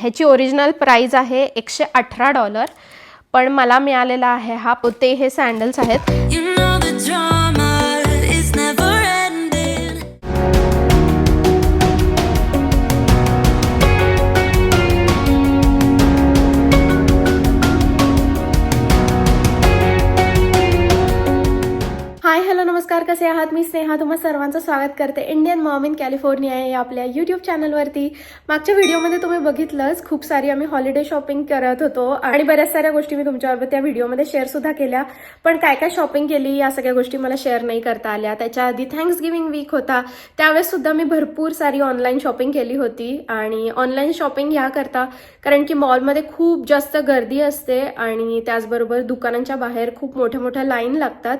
ह्याची original price आहे एकशे अठरा डॉलर पण मला मिळालेला आहे हा. पोते हे सँडल्स आहेत. कसे आहात? मी स्नेहा तुम्हा सर्वांचं स्वागत करते. इंडियन मॉम इन कॅलिफोर्निया या आपल्या यूट्यूब चॅनलवरती मागच्या व्हिडिओमध्ये तुम्ही बघितलंच खूप सारी आम्ही हॉलिडे शॉपिंग करत होतो आणि बऱ्याच साऱ्या गोष्टी मी तुमच्याबरोबर त्या व्हिडिओमध्ये शेअर सुद्धा केल्या. पण काय काय शॉपिंग केली या सगळ्या गोष्टी मला शेअर नाही करता आल्या. त्याच्या आधी थँक्स गिविंग वीक होता. त्यावेळेस सुद्धा मी भरपूर सारी ऑनलाईन शॉपिंग केली होती. आणि ऑनलाईन शॉपिंग ह्या करता कारण की मॉलमध्ये खूप जास्त गर्दी असते आणि त्याचबरोबर दुकानांच्या बाहेर खूप मोठ्या मोठ्या लाईन लागतात.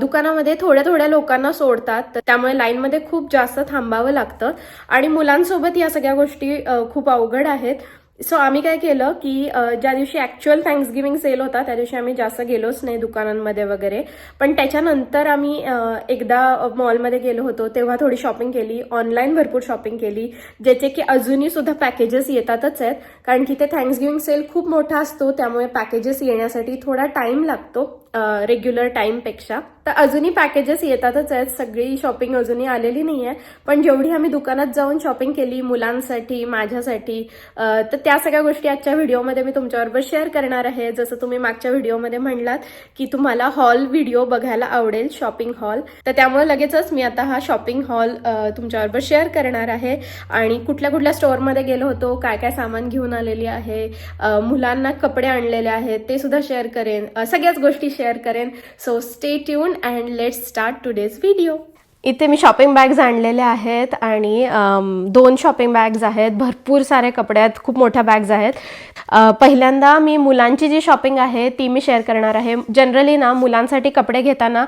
दुकानामध्ये थोड्या थोड्या लोकांना सोडतात तर त्यामुळे लाईनमध्ये खूप जास्त थांबावं लागतं. आणि मुलांसोबत या सगळ्या गोष्टी खूप अवघड आहेत. सो आम्ही काय केलं की ज्या दिवशी ॲक्च्युअल थँक्सगिव्हिंग सेल होता त्या दिवशी आम्ही जास्त गेलोच नाही दुकानांमध्ये वगैरे. पण त्याच्यानंतर आम्ही एकदा मॉलमध्ये गेलो होतो तेव्हा थोडी शॉपिंग केली ऑनलाईन भरपूर शॉपिंग केली ज्याचे की अजूनही सुद्धा पॅकेजेस येतातच आहेत. कारण की ते थँक्सगिव्हिंग सेल खूप मोठा असतो त्यामुळे पॅकेजेस येण्यासाठी थोडा टाइम लागतो. रेग्युलर टाईमपेक्षा तर अजूनही पॅकेजेस येतातच आहेत. सगळी शॉपिंग अजूनही आलेली नाही आहे पण जेवढी आम्ही दुकानात जाऊन शॉपिंग केली मुलांसाठी माझ्यासाठी तर त्या सगळ्या गोष्टी आजच्या व्हिडिओमध्ये मी तुमच्याबरोबर शेअर करणार आहे. जसं तुम्ही मागच्या व्हिडिओमध्ये म्हणलात की तुम्हाला हॉल व्हिडिओ बघायला आवडेल शॉपिंग हॉल तर त्यामुळे लगेचच मी आता हा शॉपिंग हॉल तुमच्याबरोबर शेअर करणार आहे. आणि कुठल्या कुठल्या स्टोअरमध्ये गेलो होतो काय काय सामान घेऊन आलेली आहे मुलांना कपडे आणलेले आहेत ते सुद्धा शेअर करेन. सगळ्याच गोष्टी शेअर करेन. So stay tuned and let start today's video इथे मी शॉपिंग बॅग्स आणलेल्या आहेत आणि दोन शॉपिंग बॅग्स आहेत. भरपूर सारे कपडे आहेत खूप मोठ्या बॅग्स आहेत. पहिल्यांदा मी मुलांची जी शॉपिंग आहे ती मी शेअर करणार आहे. जनरली ना मुलांसाठी कपडे घेताना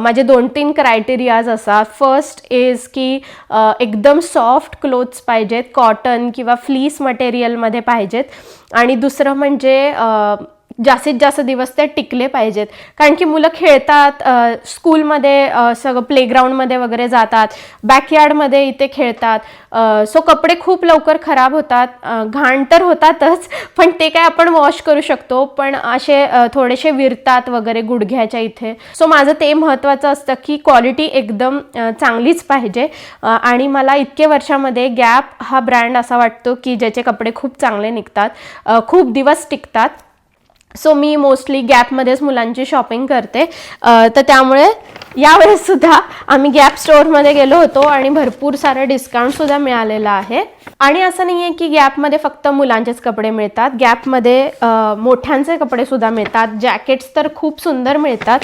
माझे दोन तीन क्रायटेरियाज असतात. फर्स्ट इज की एकदम सॉफ्ट क्लोथ्स पाहिजेत कॉटन किंवा फ्लीस मटेरियलमध्ये पाहिजेत. आणि दुसरं म्हणजे जास्तीत जास्त दिवस ते टिकले पाहिजेत. कारण की मुलं खेळतात स्कूलमध्ये सगळं प्लेग्राऊंडमध्ये वगैरे जातात बॅकयार्डमध्ये इथे खेळतात. सो कपडे खूप लवकर खराब होतात. घाण तर होतातच पण ते काय आपण वॉश करू शकतो. पण असे थोडेसे विरतात वगैरे गुडघ्याच्या इथे. सो माझं ते महत्त्वाचं असतं की क्वालिटी एकदम चांगलीच पाहिजे. आणि मला इतके वर्षामध्ये गॅप हा ब्रँड असा वाटतो की ज्याचे कपडे खूप चांगले निघतात. खूप दिवस टिकतात. सो मी मोस्टली गॅपमध्येच मुलांची शॉपिंग करते. तर त्यामुळे यावेळेस सुद्धा आम्ही गॅप स्टोअरमध्ये गेलो होतो आणि भरपूर सारं डिस्काउंट सुद्धा मिळालेलं आहे. आणि असं नाही आहे की गॅपमध्ये फक्त मुलांचेच कपडे मिळतात. गॅपमध्ये मोठ्यांचे कपडे सुद्धा मिळतात. जॅकेट्स तर खूप सुंदर मिळतात.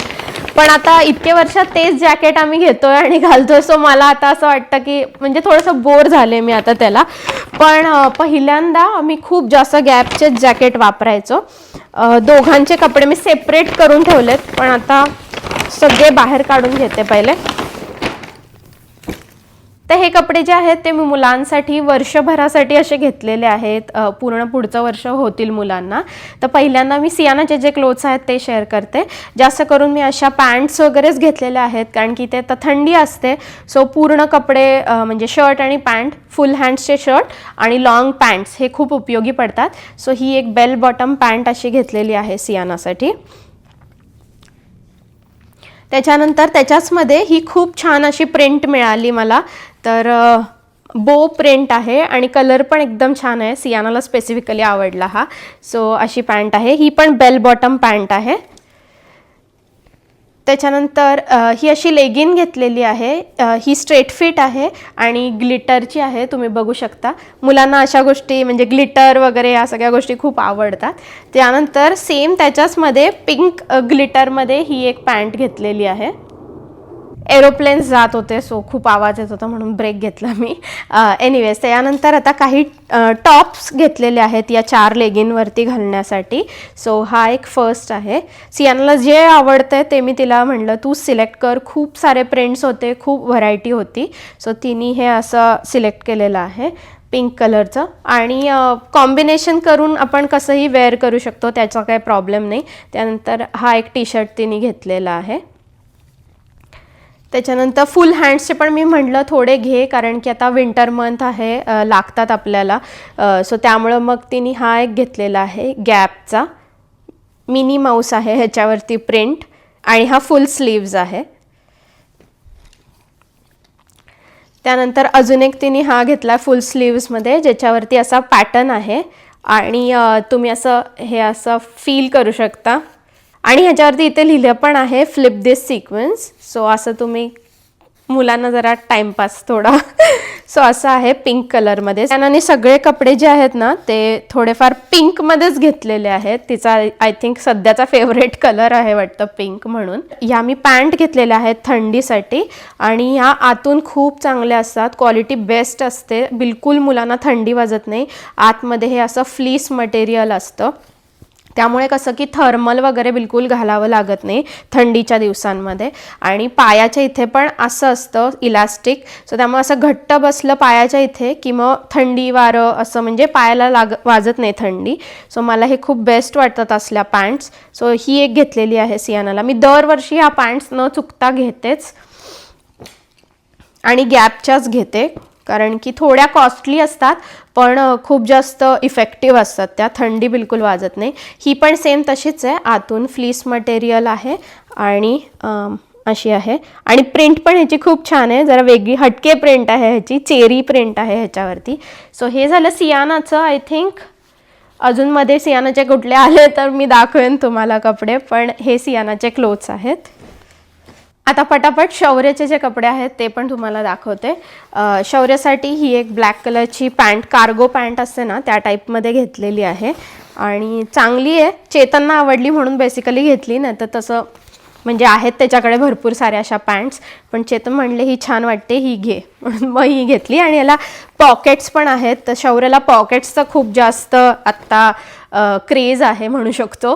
पण आता इतके वर्षात तेच जॅकेट आम्ही घेतोय आणि घालतोय. सो मला आता असं वाटतं की म्हणजे थोडंसं बोर झाले मी आता त्याला. पण पहिल्यांदा आम्ही खूप जास्त गॅपचेच जॅकेट वापरायचो. दोघांचे कपडे मी सेपरेट करून ठेवलेत. पण आता सगळे बाहेर काढून घेते पहिले. तर हे कपडे जे आहेत ते मी मुलांसाठी वर्षभरासाठी असे घेतलेले आहेत. पूर्ण पुढचं वर्ष होतील मुलांना. तर पहिल्यांदा मी सियानाचे जे क्लोथ्स आहेत ते शेअर करते. जास्त करून मी अशा पॅन्ट्स वगैरेच घेतलेल्या आहेत कारण की ते तर थंडी असते. सो पूर्ण कपडे म्हणजे शर्ट आणि पॅन्ट फुल हँड्सचे शर्ट आणि लाँग पॅन्ट्स हे खूप उपयोगी पडतात. सो ही एक बेल बॉटम पॅन्ट अशी घेतलेली आहे सियानासाठी. त्याच्यानंतर त्याच्याचमध्ये ही खूप छान अशी प्रिंट मिळाली मला. तर बो प्रिंट आहे आणि कलर पण एकदम छान आहे. सियानाला स्पेसिफिकली आवडला हा. सो अशी पॅन्ट आहे. ही पण बेल बॉटम पॅन्ट आहे. त्याच्यानंतर ही अशी लेगिन घेतलेली आहे. ही स्ट्रेट फिट आहे आणि ग्लिटरची आहे तुम्ही बघू शकता. मुलांना अशा गोष्टी म्हणजे ग्लिटर वगैरे या सगळ्या गोष्टी खूप आवडतात. त्यानंतर सेम त्याच्याचमध्ये पिंक ग्लिटरमध्ये ही एक पॅन्ट घेतलेली आहे. एरोप्लेन्स जात होते सो खूप आवाज येत होता म्हणून ब्रेक घेतला मी. एनिवेज त्यानंतर आता काही टॉप्स घेतलेले आहेत या चार लेगिनवरती घालण्यासाठी. सो हा एक फर्स्ट आहे. सियानला जे आवडतंय ते मी तिला म्हणलं तू सिलेक्ट कर. खूप सारे प्रिंट्स होते खूप व्हरायटी होती. सो तिने हे असं सिलेक्ट केलेलं आहे पिंक कलरचं आणि कॉम्बिनेशन करून आपण कसंही वेअर करू शकतो त्याचा काही प्रॉब्लेम नाही. त्यानंतर हा एक टी शर्ट तिने घेतलेला आहे. त्याच्यानंतर फुल हँड्सचे पण मी म्हटलं थोडे घे कारण की आता विंटर मंथ आहे लागतात आपल्याला. सो त्यामुळं मग तिने हा एक घेतलेला आहे गॅपचा मिनी माऊस आहे ह्याच्यावरती प्रिंट आणि हा फुल स्लीव्ज आहे. त्यानंतर अजून एक तिने हा घेतला फुल स्लीव्समध्ये ज्याच्यावरती असा पॅटर्न आहे. आणि तुम्ही असं हे असं फील करू शकता. आणि ह्याच्यावरती इथे लिहिलं पण आहे फ्लिप दिस सिक्वेन्स सो असं तुम्ही मुलांना जरा टाइमपास थोडा. सो असं आहे पिंक कलरमध्ये त्याने सगळे कपडे जे आहेत ना ते थोडेफार पिंकमध्येच घेतलेले आहेत. तिचा आय थिंक सध्याचा फेवरेट कलर आहे वाटतं पिंक म्हणून. ह्या मी पॅन्ट घेतलेल्या आहेत थंडीसाठी. आणि ह्या आतून खूप चांगल्या असतात. क्वालिटी बेस्ट असते. बिलकुल मुलांना थंडी वाजत नाही. आतमध्ये हे असं फ्लीस मटेरियल असतं. त्यामुळे कसं की थर्मल वगैरे बिलकुल घालावं लागत नाही थंडीच्या दिवसांमध्ये. आणि पायाच्या इथे पण असं असतं इलास्टिक. सो त्यामुळे असं घट्ट बसलं पायाच्या इथे की मग थंडी वारं असं म्हणजे पायाला लाग वाजत नाही थंडी. सो मला हे खूप बेस्ट वाटतात असल्या पॅन्ट्स सो ही एक घेतलेली आहे सियानाला. मी दरवर्षी ह्या पॅन्ट्स न चुकता घेतेच. आणि गॅपच्याच घेते. कारण की थोड्या कॉस्टली असतात पण खूप जास्त इफेक्टिव्ह असतात त्या. थंडी बिलकुल वाजत नाही. ही पण सेम तशीच आहे. आतून फ्लीस मटेरियल आहे आणि अशी आहे. आणि प्रिंट पण ह्याची खूप छान आहे. जरा वेगळी हटके प्रिंट आहे ह्याची चेरी प्रिंट आहे ह्याच्यावरती. सो हे झालं सियानाचं आय थिंक अजून मध्ये सियानाचे कुठले आले तर मी दाखवेन तुम्हाला कपडे पण हे सियानाचे क्लोथ्स आहेत. आता पटापट शौर्याचे जे कपडे आहेत ते पण तुम्हाला दाखवते. शौर्यासाठी ही एक ब्लॅक कलरची पॅन्ट कार्गो पॅन्ट असते ना त्या टाईपमध्ये घेतलेली आहे. आणि चांगली आहे. चेतनना आवडली म्हणून बेसिकली घेतली नाही तर तसं म्हणजे आहेत त्याच्याकडे भरपूर साऱ्या अशा पॅन्ट्स पण चेतन म्हणले ही छान वाटते ही घे. म्हणून मग ही घेतली. आणि याला पॉकेट्स पण आहेत. तर शौर्याला पॉकेट्सचं खूप जास्त आत्ता क्रेज आहे म्हणू शकतो.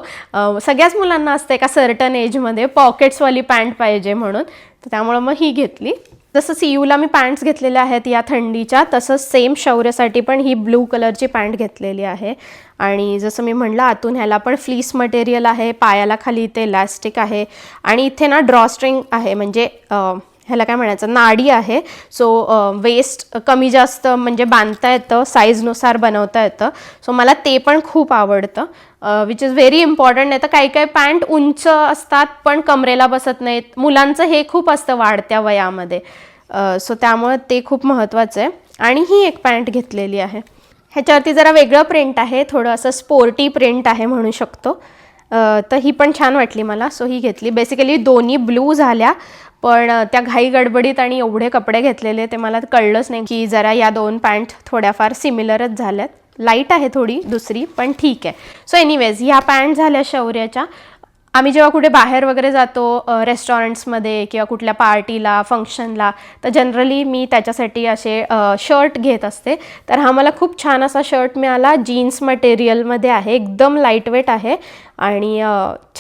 सगळ्याच मुलांना असते एका सर्टन एजमध्ये पॉकेट्सवाली पॅन्ट पाहिजे म्हणून. तर त्यामुळं मग ही घेतली. जसं सी यूला मी पॅन्ट्स घेतलेल्या आहेत या थंडीच्या तसंच सेम शौर्यासाठी पण ही ब्लू कलरची पॅन्ट घेतलेली आहे. आणि जसं मी म्हणलं आतून ह्याला पण फ्लीस मटेरियल आहे पायाला खाली इथे इलॅस्टिक आहे. आणि इथे ना ड्रॉस्ट्रिंग आहे म्हणजे ह्याला काय म्हणायचं? नाडी आहे. सो वेस्ट कमी जास्त म्हणजे बांधता येतं साईजनुसार बनवता येतं. सो मला ते पण खूप आवडतं. विच इज व्हेरी इम्पॉर्टंट नाही तर काही काही पॅन्ट उंच असतात पण कमरेला बसत नाहीत. मुलांचं हे खूप असतं वाढत्या वयामध्ये. सो त्यामुळं ते खूप महत्त्वाचं आहे. आणि ही एक पॅन्ट घेतलेली आहे. ह्याच्यावरती जरा वेगळं प्रिंट आहे. थोडं असं स्पोर्टी प्रिंट आहे म्हणू शकतो. तर ही पण छान वाटली मला. सो ही घेतली. बेसिकली दोन्ही ब्लू झाल्या. पण त्या घाई गडबडीत आणि एवढे कपडे घेतलेले ते मला कळलंच नाही की जरा या दोन पॅन्ट थोड्याफार सिमिलरच झाल्यात. लाइट आहे थोडी दुसरी पण ठीक आहे. सो एनिवेज ह्या पॅन्ट झाल्या शौर्याच्या. आम्ही जेव्हा कुठे बाहेर वगैरे जातो रेस्टॉरंट्समध्ये किंवा कुठल्या पार्टीला फंक्शनला तर जनरली मी त्याच्यासाठी असे शर्ट घेत असते. तर हा मला खूप छान असा शर्ट मिळाला. जीन्स मटेरियलमध्ये आहे. एकदम लाईटवेट आहे. आणि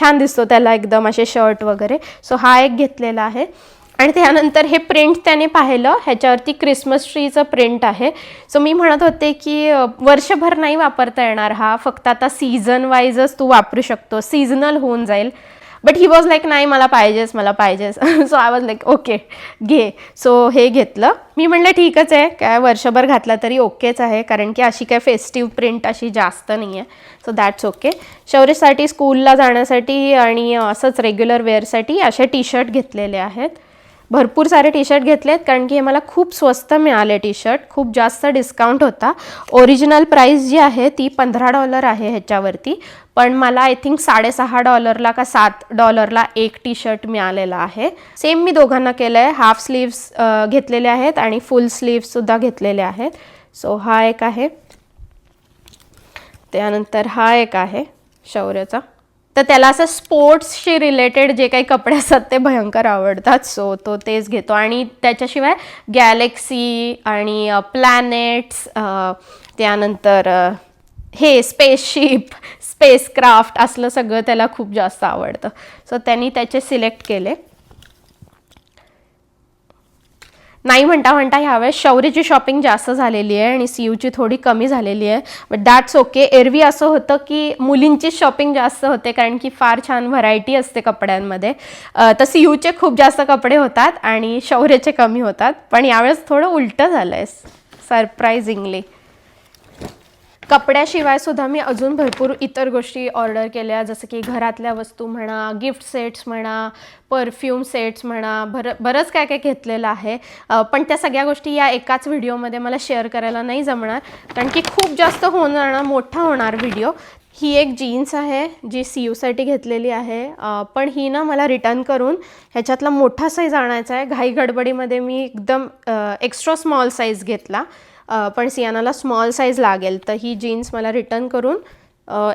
छान दिसतो त्याला एकदम असे शर्ट वगैरे. सो हा एक घेतलेला आहे. आणि त्यानंतर हे प्रिंट त्याने पाहिलं. ह्याच्यावरती क्रिसमस ट्रीचं प्रिंट आहे. सो मी म्हणत होते की वर्षभर नाही वापरता येणार हा. फक्त आता सीझन वाईजच तू वापरू शकतो. सीझनल होऊन जाईल. बट ही वॉज लाईक नाही मला पाहिजेच मला पाहिजेच. So I was like okay घे. सो हे घेतलं. मी म्हणलं ठीकच आहे. काय वर्षभर घातला तरी ओकेच आहे. कारण की अशी काय फेस्टिव्ह प्रिंट अशी जास्त नाही आहे सो दॅट्स ओके शौर्यसाठी स्कूलला जाण्यासाठी आणि असंच रेग्युलर वेअरसाठी असे टी शर्ट घेतलेले आहेत. भरपूर सारे टी शर्ट घेतलेत कारण की हे मला खूप स्वस्त मिळाले टी शर्ट खूप जास्त डिस्काउंट होता. ओरिजिनल प्राईस जी आहे ती पंधरा डॉलर आहे ह्याच्यावरती. पण मला आय थिंक साडेसहा डॉलरला का सात डॉलरला एक टी शर्ट मिळालेला आहे. सेम मी दोघांना केलं आहे हाफ स्लीव्स घेतलेले आहेत आणि फुल स्लीव्ससुद्धा घेतलेले आहेत. सो हा एक आहे. त्यानंतर हा एक आहे शौर्याचा. तर त्याला असं स्पोर्ट्सशी रिलेटेड जे काही कपडे असतात ते भयंकर आवडतात. सो तो तेच घेतो. आणि त्याच्याशिवाय गॅलेक्सी आणि प्लॅनेट्स त्यानंतर हे स्पेसशिप स्पेसक्राफ्ट असलं सगळं त्याला खूप जास्त आवडतं. सो त्यांनी त्याचे सिलेक्ट केले. नाही म्हणता म्हणता ह्यावेळेस शौर्यची शॉपिंग जास्त झालेली आहे आणि सीयूची थोडी कमी झालेली आहे. बट दॅट्स ओके एरवी असं होतं की मुलींचीच शॉपिंग जास्त होते कारण की फार छान व्हरायटी असते कपड्यांमध्ये. तर तर सीयूचे खूप जास्त कपडे होतात आणि शौर्यचे कमी होतात. पण यावेळेस थोडं उलटं झालं आहे सरप्रायझिंगली कपड्याशिवाय सुद्धा मी अजून भरपूर इतर गोष्टी ऑर्डर केल्या जसं की घरातल्या वस्तू म्हणा गिफ्ट सेट्स म्हणा परफ्यूम सेट्स म्हणा भर बरंच काय काय घेतलेलं आहे. पण त्या सगळ्या गोष्टी या एकाच व्हिडिओमध्ये मला शेअर करायला नाही जमणार कारण की खूप जास्त होणार ना मोठा होणार व्हिडिओ. ही एक जीन्स आहे जी सी यूसाठी घेतलेली आहे. पण ही ना मला रिटर्न करून ह्याच्यातला मोठा साईज आणायचा आहे. घाई गडबडीमध्ये मी एकदम एक्स्ट्रा स्मॉल साईज घेतला. पण सियानाला स्मॉल साईज लागेल. तर ही जीन्स मला रिटर्न करून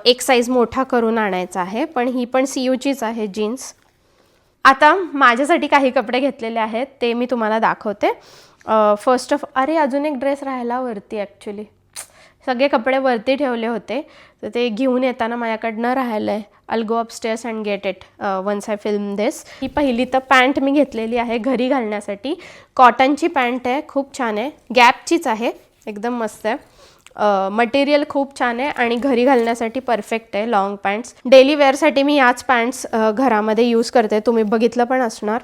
एक साईज मोठा करून आणायचा आहे. पण ही पण सी यूचीच आहे जीन्स आता माझ्यासाठी काही कपडे घेतलेले आहेत ते मी तुम्हाला दाखवते. फर्स्ट ऑफ अरे अजून एक ड्रेस राहिला वरती ॲक्च्युली सगळे कपडे वरती ठेवले होते. तर ते घेऊन येताना माझ्याकडनं राहिलं आहे I'll go upstairs and get it once I film this ही पहिली तर पॅन्ट मी घेतलेली आहे घरी घालण्यासाठी. कॉटनची पॅन्ट आहे खूप छान आहे. गॅपचीच आहे. एकदम मस्त आहे. मटेरियल खूप छान आहे आणि घरी घालण्यासाठी परफेक्ट आहे लॉंग पॅन्ट्स डेली वेअरसाठी मी याच पॅन्ट्स घरामध्ये यूज करते. तुम्ही बघितलं पण असणार.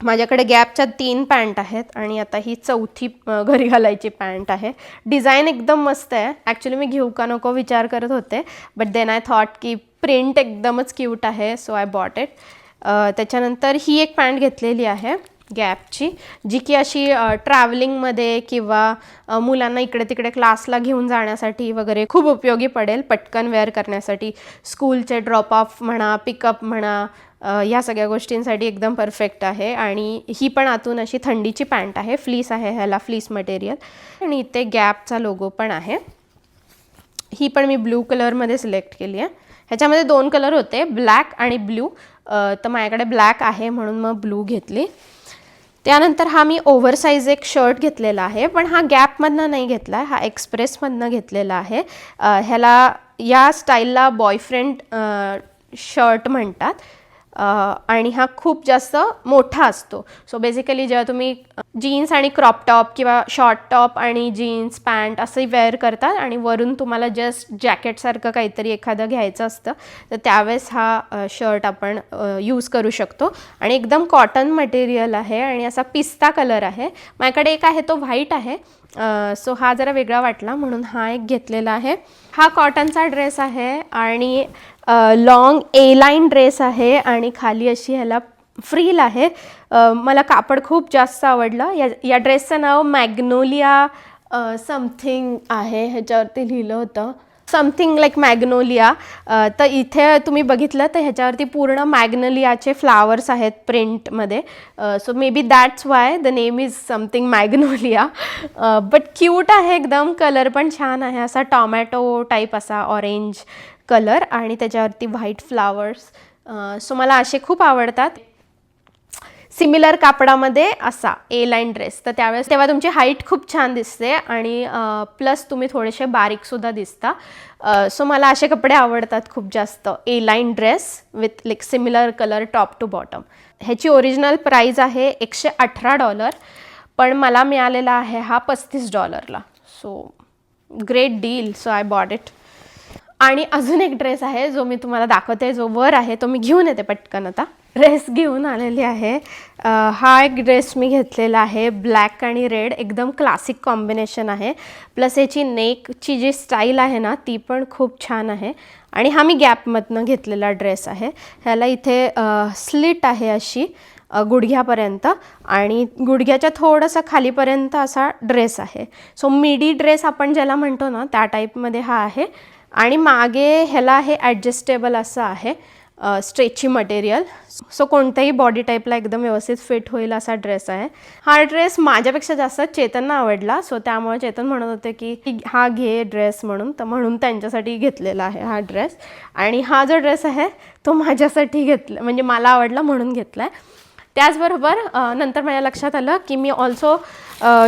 माझ्याकडे गॅपच्या तीन पॅन्ट आहेत आणि आता ही चौथी घरी घालायची पॅन्ट आहे. डिझाईन एकदम मस्त आहे. ॲक्च्युली मी घेऊ का नको विचार करत होते बट देन आय थॉट की प्रिंट एकदमच क्यूट आहे सो आय बॉट इट त्याच्यानंतर ही एक पॅन्ट घेतलेली आहे. गॅपची जी की अशी ट्रॅव्हलिंगमध्ये किंवा मुलांना इकडे तिकडे क्लासला घेऊन जाण्यासाठी वगैरे खूप उपयोगी पडेल. पटकन वेअर करण्यासाठी स्कूलचे ड्रॉप ऑफ म्हणा पिकअप म्हणा ह्या या सगळ्या गोष्टींसाठी एकदम परफेक्ट आहे. आणि ही पण आतून अशी थंडीची पॅन्ट आहे फ्लीस आहे ह्याला फ्लीस मटेरियल आणि इथे गॅपचा लोगो पण आहे. ही पण मी ब्लू कलरमध्ये सिलेक्ट केली आहे. ह्याच्यामध्ये दोन कलर होते ब्लॅक आणि ब्ल्यू तर माझ्याकडे ब्लॅक आहे म्हणून मग ब्लू घेतली. त्यानंतर हा मी ओव्हरसाईज एक शर्ट घेतलेला आहे पण हा गॅपमधनं नाही घेतला आहे हा एक्सप्रेसमधनं घेतलेला आहे. ह्याला या स्टाईलला बॉयफ्रेंड शर्ट म्हणतात. आणि हा खूप जास्त मोठा असतो. सो बेसिकली जेव्हा तुम्ही जीन्स आणि क्रॉप टॉप किंवा शॉर्ट टॉप आणि जीन्स पॅन्ट असंही वेअर करतात आणि वरून तुम्हाला जस्ट जॅकेटसारखं काहीतरी एखादं घ्यायचं असतं तर त्यावेळेस हा शर्ट आपण यूज करू शकतो. आणि एकदम कॉटन मटेरियल आहे आणि असा पिस्ता कलर आहे. माझ्याकडे एक आहे तो व्हाईट आहे. सो हा जरा वेगळा वाटला म्हणून हा एक घेतलेला आहे. हा कॉटनचा ड्रेस आहे आणि लॉंग ए लाईन ड्रेस आहे आणि खाली अशी ह्याला फ्रील आहे. मला कापड खूप जास्त आवडलं. या या ड्रेसचं नाव मॅग्नोलिया समथिंग आहे. ह्याच्यावरती लिहिलं होतं. समथिंग लाईक मॅग्नोलिया तर इथे तुम्ही बघितलं तर ह्याच्यावरती पूर्ण मॅग्नोलियाचे फ्लावर्स आहेत प्रिंटमध्ये so may be that's why the name is something magnolia but cute आहे एकदम. कलर पण छान आहे. असा टॉमॅटो टाईप असा ऑरेंज कलर आणि त्याच्यावरती व्हाईट फ्लावर्स. सो मला असे खूप आवडतात. सिमिलर कापडामध्ये असा ए लाईन ड्रेस तर त्यावेळेस तेव्हा तुमची हाईट खूप छान दिसते आणि प्लस तुम्ही थोडेसे बारीकसुद्धा दिसता. सो मला असे कपडे आवडतात खूप जास्त. A line dress with like similar colour top to bottom ह्याची ओरिजिनल प्राईज आहे एकशे अठरा डॉलर पण मला मिळालेला आहे हा पस्तीस डॉलरला so great deal so I bought it आणि अजून एक ड्रेस आहे जो मी तुम्हाला दाखवते जो वर आहे तो मी घेऊन येते पटकन आता. ड्रेस घेऊन आलेली आहे. हा एक ड्रेस मी घेतलेला आहे ब्लॅक आणि रेड एकदम क्लासिक कॉम्बिनेशन आहे. प्लस याची नेकची जी स्टाईल आहे ना ती पण खूप छान आहे. आणि हा मी गॅपमधनं घेतलेला ड्रेस आहे. ह्याला इथे स्लिट आहे अशी गुडघ्यापर्यंत. आणि गुडघ्याच्या थोडंसं खालीपर्यंत असा ड्रेस आहे. सो मिडी ड्रेस आपण ज्याला म्हणतो ना त्या टाईपमध्ये हा आहे. आणि मागे ह्याला हे ॲडजस्टेबल असं आहे स्ट्रेची मटेरियल सो कोणत्याही बॉडी टाईपला एकदम व्यवस्थित फिट होईल असा ड्रेस आहे. हा ड्रेस माझ्यापेक्षा जास्त चेतनना आवडला. सो त्यामुळे चेतन म्हणत होते की हा घे ड्रेस म्हणून. तर म्हणून त्यांच्यासाठी घेतलेला आहे हा ड्रेस आणि हा जो ड्रेस आहे तो माझ्यासाठी घेतला म्हणजे मला आवडला म्हणून घेतला आहे त्याचबरोबर नंतर माझ्या लक्षात आलं की मी ऑल्सो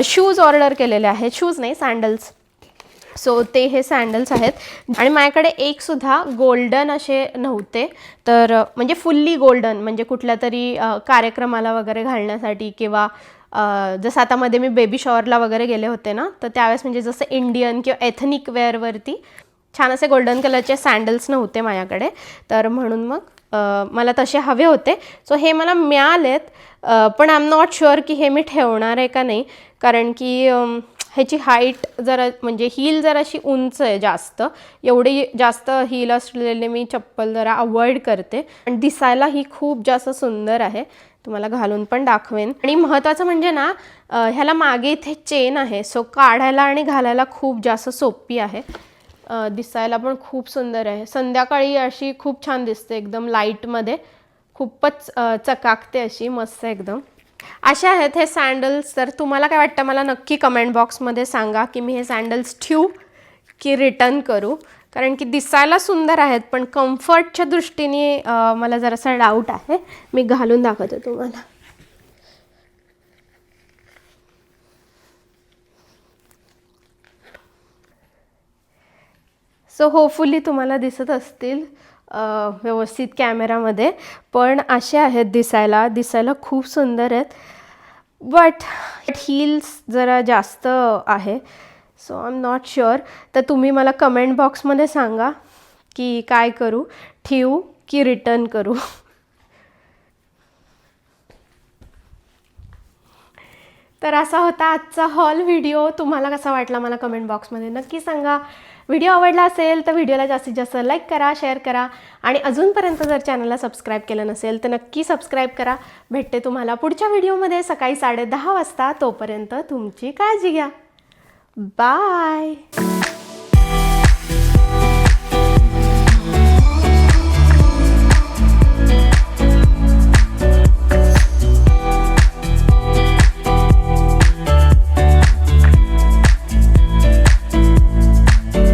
शूज ऑर्डर केलेले आहेत. शूज नाही सँडल्स सो ते हे सँडल्स आहेत. आणि माझ्याकडे एकसुद्धा गोल्डन असे नव्हते. तर म्हणजे फुल्ली गोल्डन म्हणजे कुठल्या तरी कार्यक्रमाला वगैरे घालण्यासाठी किंवा जसं आता मध्ये मी बेबी शॉवरला वगैरे गेले होते ना तर त्यावेळेस म्हणजे जसं इंडियन किंवा एथनिक वेअरवरती छान असे गोल्डन कलरचे सँडल्स नव्हते माझ्याकडे. तर म्हणून मग मला तसे हवे होते. सो हे मला मिळालेत पण आय एम नॉट शुअर की हे मी ठेवणार आहे का नाही. कारण की ह्याची हाईट जरा म्हणजे हील जराशी उंच आहे जास्त. एवढी जास्त हील असलेले मी चप्पल जरा अवॉइड करते. आणि दिसायला ही खूप जास्त सुंदर आहे. तुम्हाला घालून पण दाखवेन. आणि महत्त्वाचं म्हणजे ना ह्याला मागे इथे चेन आहे. सो काढायला आणि घालायला खूप जास्त सोपी आहे. दिसायला पण खूप सुंदर आहे. संध्याकाळी अशी खूप छान दिसते. एकदम लाईटमध्ये खूपच चकाकते अशी. मस्त एकदम. असे आहेत हे सँडल्स तर तुम्हाला काय वाटतं? मला नक्की कमेंट बॉक्समध्ये सांगा की मी हे सँडल्स ठेवू की रिटर्न करू? कारण की दिसायला सुंदर आहेत पण कम्फर्टच्या दृष्टीने मला जरासा डाऊट आहे. मी घालून दाखवते तुम्हाला. सो होपफुली तुम्हाला दिसत असतील. व्यवस्थित कॅमेरामध्ये. पण असे आहेत दिसायला. दिसायला खूप सुंदर आहेत. बट हील्स जरा जास्त आहे. So I am not sure तर तुम्ही मला कमेंट बॉक्समध्ये सांगा की काय करू. ठेवू की रिटर्न करू. तर असा होता आजचा हॉल व्हिडिओ तुम्हाला कसा वाटला मला कमेंट बॉक्समध्ये नक्की सांगा. व्हिडिओ आवडला असेल तर व्हिडिओला जास्तीत जास्त लाईक करा शेअर करा. आणि अजूनपर्यंत जर चॅनलला सबस्क्राईब केलं नसेल तर नक्की सबस्क्राईब करा. भेटते तुम्हाला पुढच्या व्हिडिओमध्ये सकाळी साडेदहा वाजता. तोपर्यंत तुमची काळजी घ्या. बाय